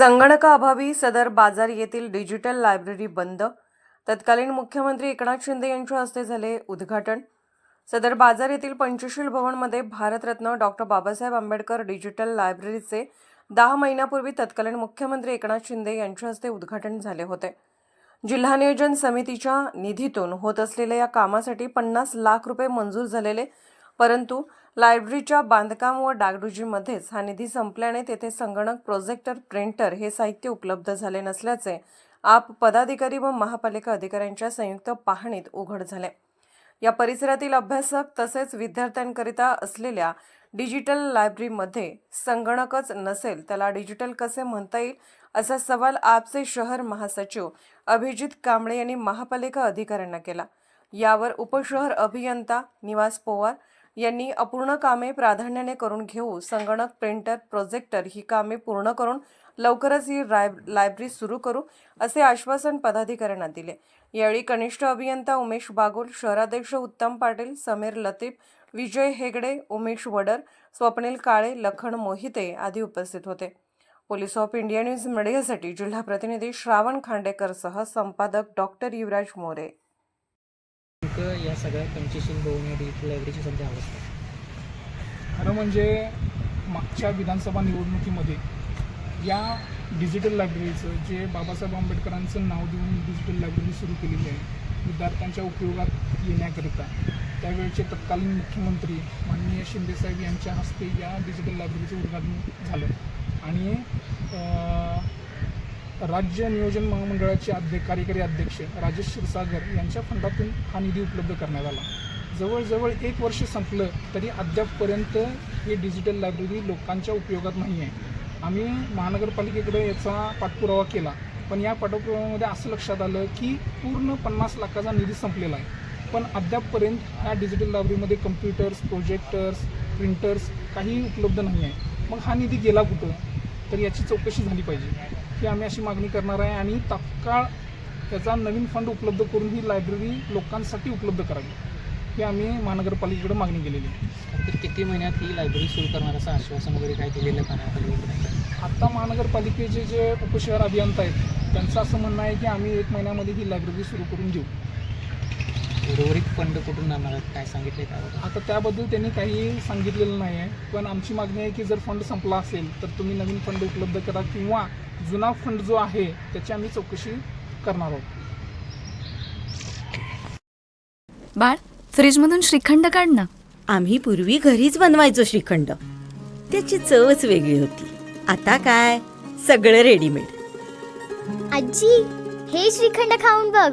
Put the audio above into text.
संगणकाअभावी सदर बाजार येथील digital library बंद. तत्कालीन मुख्यमंत्री एकनाथ शिंदे यांच्या हस्ते झाले उद्घाटन. सदर बाजार येथील पंचशील भवनमध्ये भारतरत्न डॉक्टर बाबासाहेब आंबेडकर डिजिटल लायब्ररीचे दहा महिन्यापूर्वी तत्कालीन मुख्यमंत्री एकनाथ शिंदे यांच्या हस्ते उद्घाटन झाले होते. जिल्हा नियोजन समितीच्या निधीतून होत असलेल्या या कामासाठी पन्नास लाख रुपये मंजूर झालेले परंतु लायब्ररीच्या बांधकाम व डागडुजीमध्येच हा निधी संपल्याने तेथे संगणक प्रोजेक्टर प्रिंटर हे साहित्य उपलब्ध झाले नसल्याचे आप पदाधिकारी व महापालिका अधिकाऱ्यांच्या संयुक्त पाहणीत उघड झाले. या परिसरातील अभ्यासक तसेच विद्यार्थ्यांकरिता असलेल्या डिजिटल लायब्ररीमध्ये संगणकच नसेल त्याला डिजिटल कसे म्हणता येईल असा सवाल आपचे शहर महासचिव अभिजित कांबळे यांनी महापालिका अधिकाऱ्यांना केला. यावर उपशहर अभियंता निवास पोवार यांनी अपूर्ण कामे प्राधान्याने करून घेऊ संगणक प्रिंटर प्रोजेक्टर ही कामे पूर्ण करून लवकरच ही राय लायब्ररी सुरू करू असे आश्वासन पदाधिकाऱ्यांना दिले. यावेळी कनिष्ठ अभियंता उमेश बागुल शहराध्यक्ष उत्तम पाटील समीर लतीफ विजय हेगडे उमेश वडर स्वप्नील काळे लखन मोहिते आदी उपस्थित होते. पोलीस ऑफ इंडिया न्यूज मीडियासाठी जिल्हा प्रतिनिधी श्रावण खांडेकरसह संपादक डॉक्टर युवराज मोरे. नेमकं या सगळ्या पंचशील भवन या डिजिटल लायब्ररीची सध्या अवस्था खरं म्हणजे मागच्या विधानसभा निवडणुकीमध्ये या डिजिटल लायब्ररीचं जे बाबासाहेब आंबेडकरांचं नाव देऊन डिजिटल लायब्ररी सुरू केलेली आहे विद्यार्थ्यांच्या उपयोगात येण्याकरिता. त्यावेळचे तत्कालीन मुख्यमंत्री माननीय शिंदेसाहेब यांच्या हस्ते या डिजिटल लायब्ररीचं उद्घाटन झालं. आणि राज्य नियोजन महामंडळाचे अध्यक्ष कार्यकारी अध्यक्ष राजेश क्षीरसागर यांच्या फंडातून हा निधी उपलब्ध करण्यात आला. जवळजवळ एक वर्ष संपलं तरी अद्यापपर्यंत ही डिजिटल लायब्ररी लोकांच्या उपयोगात नाही आहे आम्ही महानगरपालिकेकडे याचा पाठपुरावा केला पण या पाठपुराव्यामध्ये असं लक्षात आलं की पूर्ण पन्नास लाखाचा निधी संपलेला आहे. पण अद्यापपर्यंत ह्या डिजिटल लायब्ररीमध्ये कम्प्युटर्स प्रोजेक्टर्स प्रिंटर्स काही उपलब्ध नाही आहे मग हा निधी गेला कुठं? तर याची चौकशी झाली पाहिजे. ही आम्ही अशी मागणी करणार आहे आणि तात्काळ त्याचा नवीन फंड उपलब्ध करून ही लायब्ररी लोकांसाठी उपलब्ध करावी ही आम्ही महानगरपालिकेकडे मागणी केलेली आहे. तर किती महिन्यात ही लायब्ररी सुरू करणार असं आश्वासन वगैरे काय दिलेलं का महापालिकेकडे आत्ता महानगरपालिकेचे जे उपशहर अभियंता आहेत त्यांचं असं म्हणणं आहे की आम्ही एक महिन्यामध्ये ही लायब्ररी सुरू करून देऊ. उर्वरित फंड कुठून आणणार आहेत? काय सांगितले त्याबद्दल आता त्याबद्दल त्यांनी काही सांगितलेलं नाही आहे पण आमची मागणी आहे की जर फंड संपला असेल तर तुम्ही नवीन फंड उपलब्ध करा किंवा जुना फंड जो आहे त्याची आम्ही चौकशी करणार आहोत. बाळ फ्रीजमधून श्रीखंड काढ ना. आम्ही पूर्वी घरीच बनवायचो श्रीखंड. त्याची चवच वेगळी होती. आता काय? सगळं रेडीमेड आजी हे श्रीखंड खाऊन बघ.